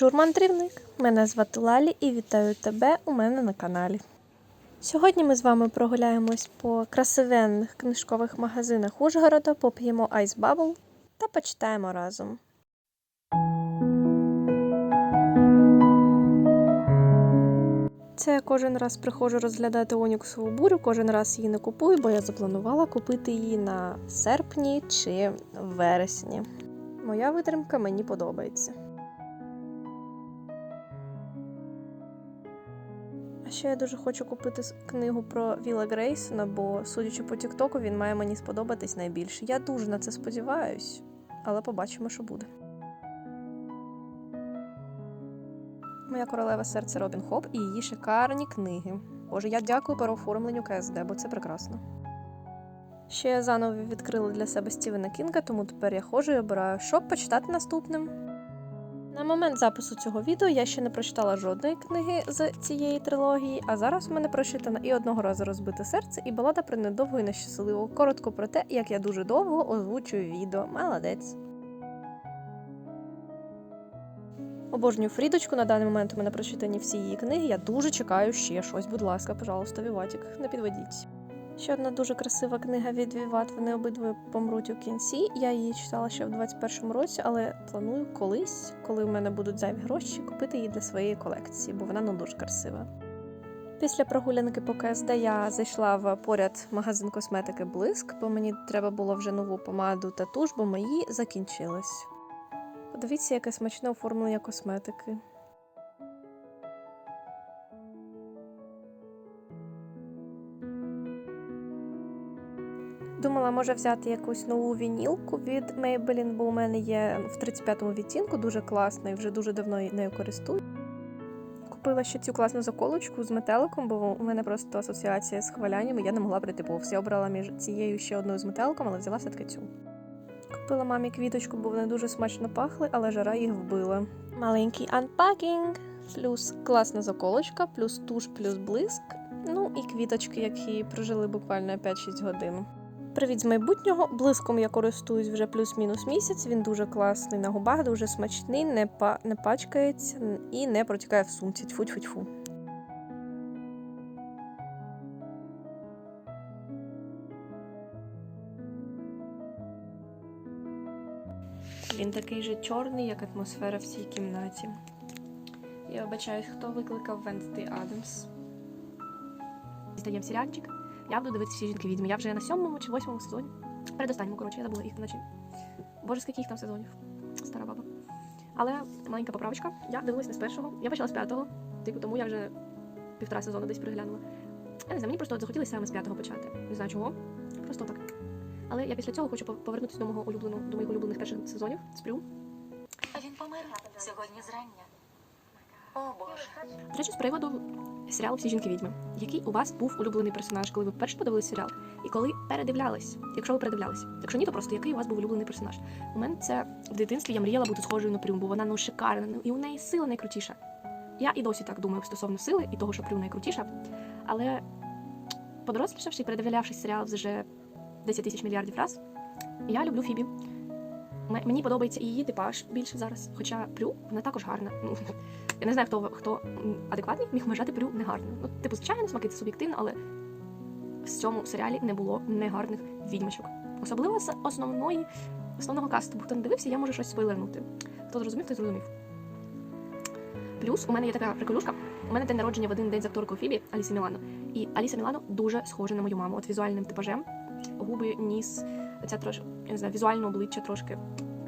Бонжур, мандрівник! Мене звати Лалі і вітаю тебе у мене на каналі. Сьогодні ми з вами прогуляємось по красивенних книжкових магазинах Ужгорода, поп'ємо Ice Bubble та почитаємо разом. Це я кожен раз приходжу розглядати оніксову бурю, кожен раз її не купую, бо я запланувала купити її на серпні чи вересні. Моя витримка мені подобається. Ще я дуже хочу купити книгу про Віла Грейсона, бо, судячи по Тіктоку, він має мені сподобатись найбільше. Я дуже на це сподіваюсь, але побачимо, що буде. Моя королева серця Робін Хоп і її шикарні книги. Боже, я дякую переоформленню КСД, бо це прекрасно. Ще я заново відкрила для себе Стівена Кінга, тому тепер я ходжу і обираю, що почитати наступним. На момент запису цього відео я ще не прочитала жодної книги з цієї трилогії, а зараз у мене прочитана і одного разу розбите серце, і балада про недовго і нещасливо. Коротко про те, як я дуже довго озвучую відео. Молодець. Обожнюю Фрідочку. На даний момент у мене прочитані всі її книги. Я дуже чекаю ще щось. Будь ласка, пожалуйста, Віватік, не підведіть. Ще одна дуже красива книга від Віват. Вони обидві помруть у кінці. Я її читала ще в 21-му році, але планую колись, коли в мене будуть зайві гроші, купити її для своєї колекції, бо вона ну дуже красива. Після прогулянки по КСД я зайшла в поряд магазин косметики Блиск, бо мені треба було вже нову помаду та туш, бо мої закінчились. Подивіться, яке смачне оформлення косметики. Думала, може взяти якусь нову вінілку від Maybelline, бо у мене є в 35-му відтінку, дуже класна і вже дуже давно нею користуюсь. Купила ще цю класну заколочку з метеликом, бо у мене просто асоціація з хваляннями, я не могла прийти повз. Я обрала між цією ще одною з метеликом, але взяла все-таки цю. Купила мамі квіточку, бо вони дуже смачно пахли, але жара їх вбила. Маленький анпакінг, плюс класна заколочка, плюс туш, плюс блиск. Ну і квіточки, які прожили буквально 5-6 годин. Привіт з майбутнього. Блиском я користуюсь вже плюс-мінус місяць. Він дуже класний на губах, дуже смачний, не, па... не пачкається і не протікає в сумці. Тьфу-тьфу-тьфу. Він такий же чорний, як атмосфера в цій кімнаті. Я вибачаюсь, хто викликав Венсти Адамс. Стаєм серіальчик. Я буду дивитися всі жінки відьми. Я вже на сьомому чи восьмому сезоні. Передостанньому, коротше, я забула їх вночі. Боже, скільки їх там сезонів. Стара баба. Але маленька поправочка. Я дивилась не з першого. Я почала з п'ятого. Типу, тому я вже півтора сезону десь переглянула. Я не знаю, мені просто захотілося саме з п'ятого почати. Не знаю чого. Просто так. Але я після цього хочу повернутися до мого улюбленого, до моїх улюблених перших сезонів. Сплю. Він помер сьогодні зрання. О Боже. До речі, з приводу серіалу Всі жінки відьми. Який у вас був улюблений персонаж, коли ви вперше подивилися серіал? І коли передивлялись? Якщо ви передивлялись. Якщо ні, то просто який у вас був улюблений персонаж? У мене це в дитинстві я мріяла бути схожою на Прюм, бо вона ну шикарна, ну, і у неї сила найкрутіша. Я і досі так думаю стосовно сили і того, що Прюм найкрутіша. Але подорослішавши і передивлявшись серіал вже 10 тисяч мільярдів раз, я люблю Фібі. Мені подобається і її типаж більше зараз. Хоча Прю, вона також гарна. Ну, я не знаю, хто, хто адекватний міг вважати Прю негарною. Ну, типу, звичайно, смаки це суб'єктивно, але в цьому серіалі не було негарних відьмачок. Особливо з основної, основного касту. Бо хто не дивився, я можу щось спойлернути. Хто зрозумів, той зрозумів. Плюс у мене є така приколюшка. У мене день народження в один день з акторкою Фібі Алісі Мілано. І Аліса Мілано дуже схожа на мою маму. От візуальним типажем. Губи, ніс, ця трошки, я не знаю, візуальне обличчя трошки.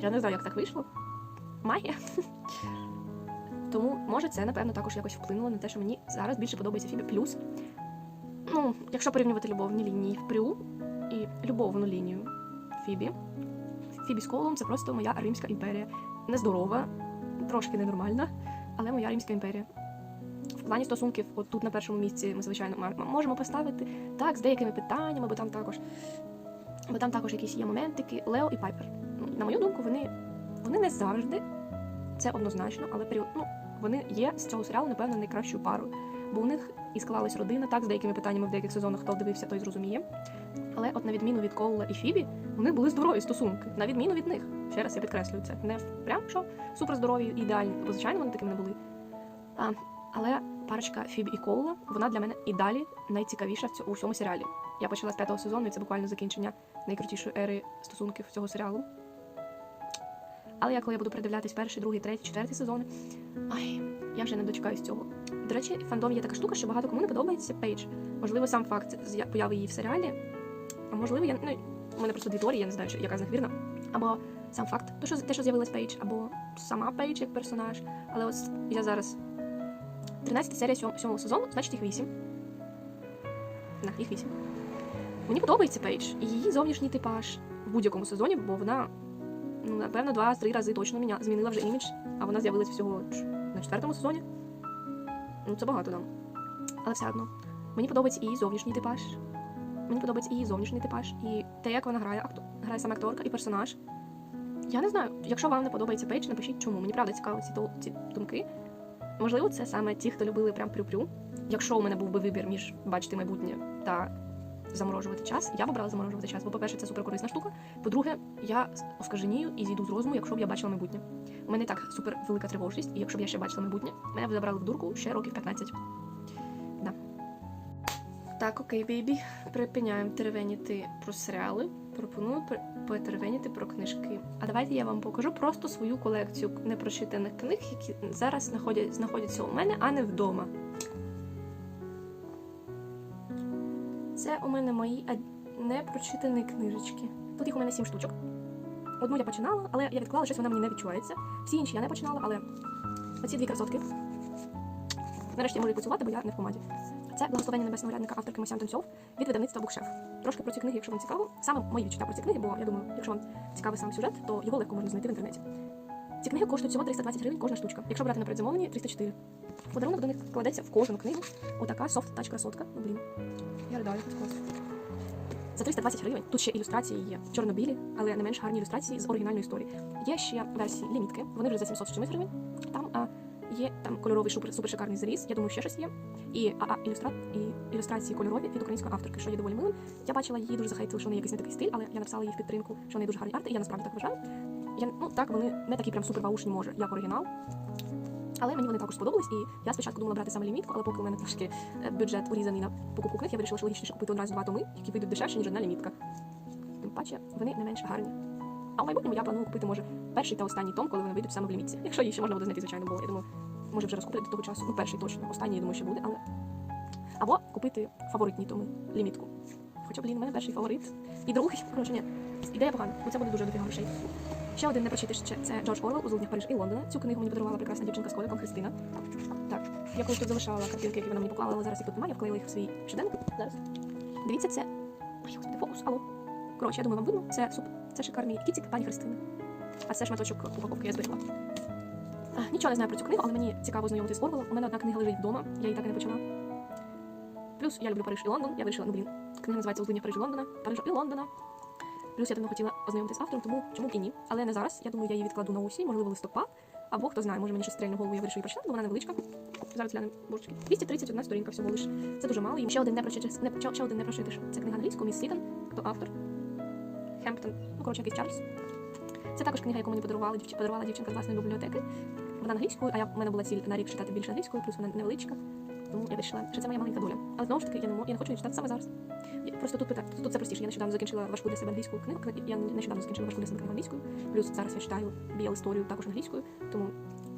Я не знаю, як так вийшло. Магія. Тому, може, це, напевно, також якось вплинуло на те, що мені зараз більше подобається Фібі. Плюс, ну, якщо порівнювати любовні лінії в Прю і любовну лінію Фібі, Фібі з Коулом це просто моя Римська імперія. Нездорова, трошки ненормальна, але моя Римська імперія. В плані стосунків, от тут на першому місці ми, звичайно, можемо поставити так, з деякими питаннями, бо там також, бо там також якісь є моментики. Лео і Пайпер. Ну, на мою думку, вони, вони не завжди це однозначно, але період, ну, вони є з цього серіалу, напевно, найкращою парою. Бо у них і склалась родина. Так, з деякими питаннями в деяких сезонах, хто дивився, той зрозуміє. Але от на відміну від Коула і Фібі, них були здорові стосунки. На відміну від них. Ще раз я підкреслюю це. Не прям що супер здорові, ідеальні, бо звичайно вони такими не були. А, але парочка Фібі і Коула, вона для мене і далі найцікавіша у всьому серіалі. Я почала з п'ятого сезону, і це буквально закінчення найкрутішої ери стосунків цього серіалу. Але я коли я буду придивлятись перший, другий, третій, четвертий сезони, ай, я вже не дочекаюсь цього. До речі, в фандомі є така штука, що багато кому не подобається Пейдж. Можливо, сам факт появи її в серіалі, а можливо, я ну, у мене просто дві теорії, я не знаю, яка з них вірна. Або сам факт, те, що, те, що з'явилась Пейдж, або сама Пейдж як персонаж. Але ось я зараз 13 серія сьом- сьомого сезону, значить їх 8. На, їх 8. Мені подобається Пейдж і її зовнішній типаж в будь-якому сезоні, бо вона, ну, напевно, два-три рази точно міня... змінила вже імідж, а вона з'явилась всього на четвертому сезоні. Ну, це багато там. Але все одно. Мені подобається її зовнішній типаж. Мені подобається її зовнішній типаж, і те, як вона грає, актор... грає саме акторка і персонаж. Я не знаю, якщо вам не подобається Пейдж, напишіть чому. Мені правда цікаво ці, ці думки. Можливо, це саме ті, хто любили прям прю-прю. Якщо у мене був би вибір між бачити майбутнє та заморожувати час, я б обрала заморожувати час. Бо, по-перше, це суперкорисна штука. По-друге, я оскаженію і зійду з розуму, якщо б я бачила майбутнє. У мене так супер велика тривожність, і якщо б я ще бачила майбутнє, мене б забрали в дурку ще років 15. Да. Так, окей, бейбі. Припиняємо теревеніти про серіали. Пропоную пр- потеревеніти про книжки. А давайте я вам покажу просто свою колекцію непрочитаних книг, які зараз знаходяться у мене, а не вдома. У мене мої непрочитані книжечки. Тут їх у мене сім штучок. Одну я починала, але я відклала, щось вона мені не відчувається. Всі інші я не починала, але оці дві красотки. Нарешті я можу поцілувати, бо я не в помаді. Це благословення небесного рядника авторки Масян Тонцов від видавництва Букшеф. Трошки про ці книги, якщо вам цікаво. Саме мої відчуття про ці книги, бо я думаю, якщо вам цікавий сам сюжет, то його легко можна знайти в інтернеті. Ці книги коштують всього 320 гривень кожна штучка. Якщо брати на передзамовлення, 304. Подарунок до них кладеться в кожну книгу. Отака софт тач красотка. Ну, блін. Я ридаю, це клас. За 320 гривень. Тут ще ілюстрації є чорно-білі, але не менш гарні ілюстрації з оригінальної історії. Є ще версії лімітки, вони вже за 700 чимось гривень. Там а, є там кольоровий супер, супер шикарний заріз. Я думаю, ще щось є. І АА ілюстра... і ілюстрації кольорові від української авторки, що є доволі милим. Я бачила її дуже захейтили, що вони якийсь не такий стиль, але я написала їй в підтримку, що вони дуже гарні арти, і я насправді так вважаю. Я, ну так, вони не такі прям супер баушні, може, як оригінал. Але мені вони також сподобались, і я спочатку думала брати саме лімітку, але поки у мене трошки е, бюджет урізаний на покупку книг, я вирішила, що логічніше купити одразу два томи, які вийдуть дешевше, ніж одна лімітка. Тим паче, вони не менш гарні. А в майбутньому я планую купити, може, перший та останній том, коли вони вийдуть саме в лімітці. Якщо їх ще можна буде знайти, звичайно, бо я думаю, може вже розкуплять до того часу. Ну, перший точно, останній, я думаю, ще буде, але. Або купити фаворитні томи, лімітку. Хоча, блін, у мене перший фаворит. І другий, коротше, ні. Ідея погана, бо це буде дуже дофіга грошей. Ще один не прочитиш ще це Джордж Орвел у золотих Париж і Лондона. Цю книгу мені подарувала прекрасна дівчинка з коликом Христина. Так, я колись тут залишала картинки, які вона мені поклала, але зараз їх тут немає, я вклеїла їх в свій щоденник. Зараз. Дивіться, це. Ой, господи, фокус, алло. Коротше, я думаю, вам видно, це суп. Це шикарний кіцік пані Христини. А це шматочок упаковки я зберегла. А, Нічого не знаю про цю книгу, але мені цікаво знайомити з Орвелом. У мене одна книга лежить вдома, я її так і не почала. Плюс я люблю Париж і Лондон. Я вирішила, ну блін, книга називається Узлиння Парижу Лондона, Парижу і Лондона. Плюс я давно хотіла ознайомитися з автором, тому чому б і ні. Але не зараз. Я думаю, я її відкладу на осінь, можливо, листопад. Або хто знає, може мені щось стрельне голову, я вирішую прочитати, бо вона невеличка. Зараз глянемо божечки. 231 сторінка всього лиш. Це дуже мало. І ще один не прочитиш, не ще, один не прочитиш. Це книга англійською, міс Сітон, хто автор. Хемптон, ну коротше, якийсь Чарльз. Це також книга, яку мені подарували, дівч- подарувала дівчинка з власної бібліотеки. Вона англійською, а я в мене була ціль на рік читати більше англійською, плюс вона невеличка. Тому я вирішила, що це моя маленька доля. Але знову ж таки, я не, мо- я не хочу її читати саме зараз. Просто тут пита- тут це простіше. Я нещодавно закінчила важку для себе англійську книгу. Я нещодавно закінчила важку для себе книгу англійською. Плюс зараз я читаю біл історію також англійською. Тому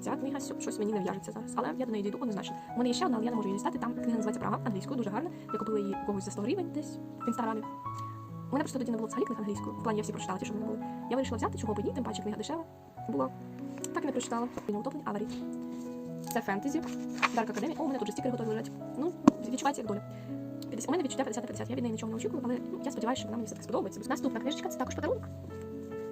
ця книга щось мені не в'яжеться зараз. Але я до неї дійду однозначно. У мене є ще одна, але я не можу її дістати. Там книга називається Прага англійською, дуже гарна. Я купила її когось за 100 гривень десь в інстаграмі. У мене просто тоді не було взагалі книг англійською. В плані я всі прочитала, ті, що в мене були. Я вирішила взяти, чого б ні, тим паче книга дешева. Була. Так і не прочитала. Утоплень аварій. Це фентезі. Дарк Академія. О, у мене тут же стікери готові лежать. Ну, відчувається як доля. 50 У мене відчуття 50 на 50. Я від неї нічого не очікую, але ну, я сподіваюся, що вона мені все-таки сподобається. Наступна книжечка це також подарунок.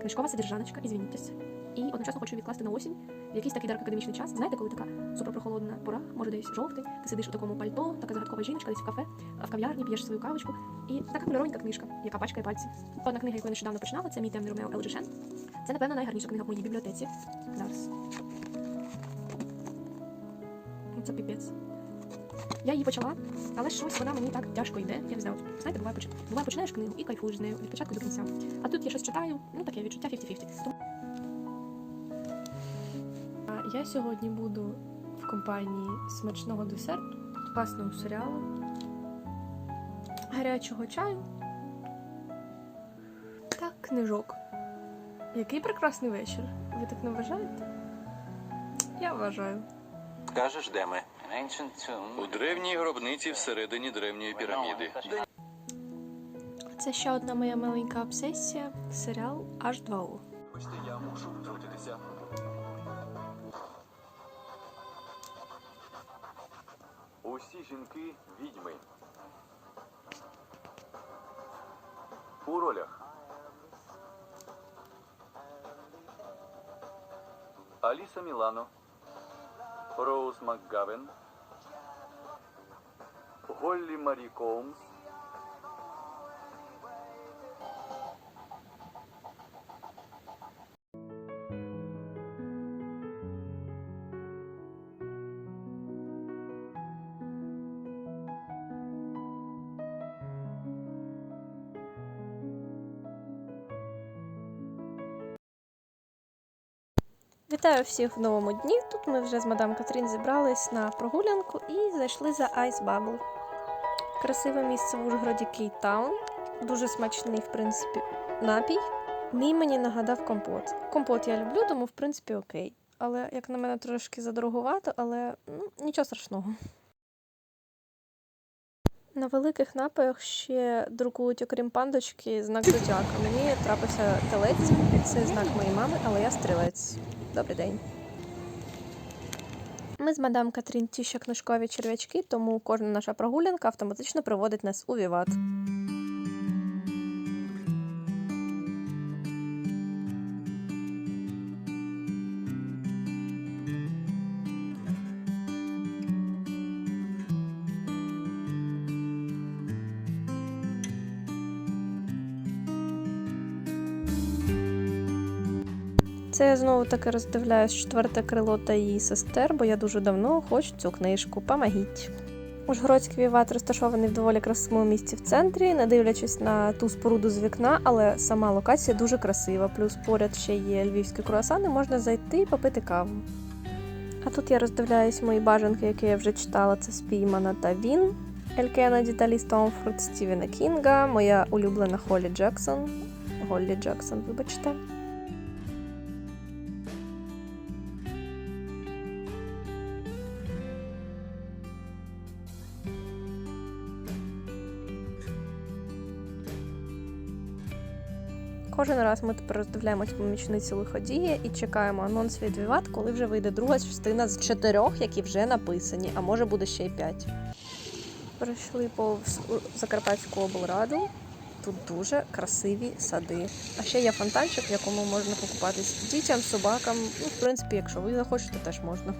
Книжкова содержаночка, ізвінітесь. І одночасно хочу відкласти на осінь в якийсь такий академічний час. Знаєте, коли така суперпрохолодна пора, може десь жовтий, ти сидиш у такому пальто, така загадкова жіночка, десь в кафе, в кав'ярні, п'єш свою кавочку. І така кольоровенька книжка, яка пачкає пальці. Одна книга, яку я нещодавно починала, це мій темний Ромео Елджешен. Це, напевно, найгарніша книга в моїй бібліотеці. Зараз. Це піпець. Я її почала, але щось вона мені так тяжко йде. Я не знаю. Знаєте, буває, поч... буває починаєш книгу і кайфуєш з нею від початку до кінця. А тут я щось читаю, ну таке відчуття 50-50. А Я сьогодні буду в компанії смачного десерту, класного серіалу, гарячого чаю та книжок. Який прекрасний вечір. Ви так не вважаєте? Я вважаю. Кажеш, де ми? У древній гробниці всередині древньої піраміди. Це ще одна моя маленька обсесія серіал H2O. Вибачте, я мушу втрутитися. Усі жінки відьми. У ролях. Аліса Мілано. Rose McGavin, Holly Marie Combs, Вітаю всіх в новому дні. Тут ми вже з мадам Катрін зібрались на прогулянку і зайшли за Ice Bubble. Красиве місце в Ужгороді Кейтаун. Дуже смачний, в принципі, напій. Мій мені нагадав компот. Компот я люблю, тому в принципі окей. Але, як на мене, трошки задорогувато, але ну, нічого страшного. На великих напоях ще друкують, окрім пандочки, знак зодіака. Мені трапився телець, це знак моєї мами, але я стрілець. Добрий день. Ми з мадам Катрін ті ще книжкові черв'ячки, тому кожна наша прогулянка автоматично приводить нас у Віват. Це я знову таки роздивляюсь четверте крило та її сестер, бо я дуже давно хочу цю книжку. Помогіть. Ужгородський віват розташований в доволі красивому місці в центрі, не дивлячись на ту споруду з вікна, але сама локація дуже красива. Плюс поряд ще є львівські круасани, можна зайти і попити каву. А тут я роздивляюсь мої бажанки, які я вже читала. Це спіймана та він. Ель Кеннеді та Стівена Кінга, моя улюблена Холлі Джексон. Голлі Джексон, вибачте. Кожен раз ми тепер роздивляємось помічницю лиходія і чекаємо анонс від Віват, коли вже вийде друга частина з чотирьох, які вже написані, а може буде ще й п'ять. Пройшли повз Закарпатську облраду. Тут дуже красиві сади. А ще є фонтанчик, в якому можна покупатись дітям, собакам. Ну, в принципі, якщо ви захочете, теж можна.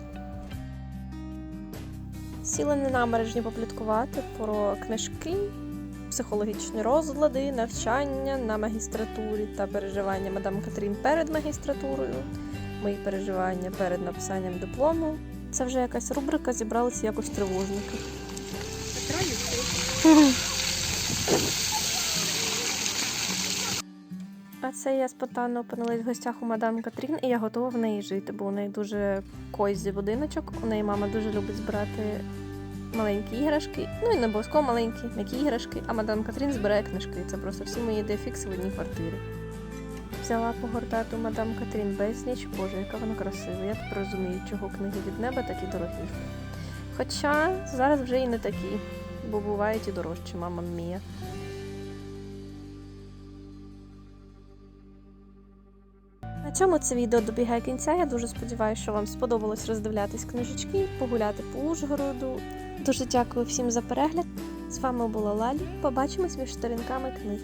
Сіли на набережні попліткувати про книжки, психологічні розлади, навчання на магістратурі та переживання мадам Катрін перед магістратурою, мої переживання перед написанням диплому. Це вже якась рубрика, зібралися якось тривожники. А це я спонтанно опинилась в гостях у мадам Катрін, і я готова в неї жити, бо у неї дуже койзі будиночок. У неї мама дуже любить збирати маленькі іграшки. Ну і не обов'язково маленькі, м'які іграшки, а мадам Катрін збирає книжки. Це просто всі мої ідеї в одній квартирі. Взяла погортати мадам Катрін безніч. Боже, яка вона красива. Я тепер розумію, чого книги від неба такі дорогі. Хоча зараз вже і не такі, бо бувають і дорожчі, мама мія. На цьому це відео добігає кінця. Я дуже сподіваюся, що вам сподобалось роздивлятись книжечки, погуляти по Ужгороду. Дуже дякую всім за перегляд. З вами була Лалі. Побачимось між сторінками книг.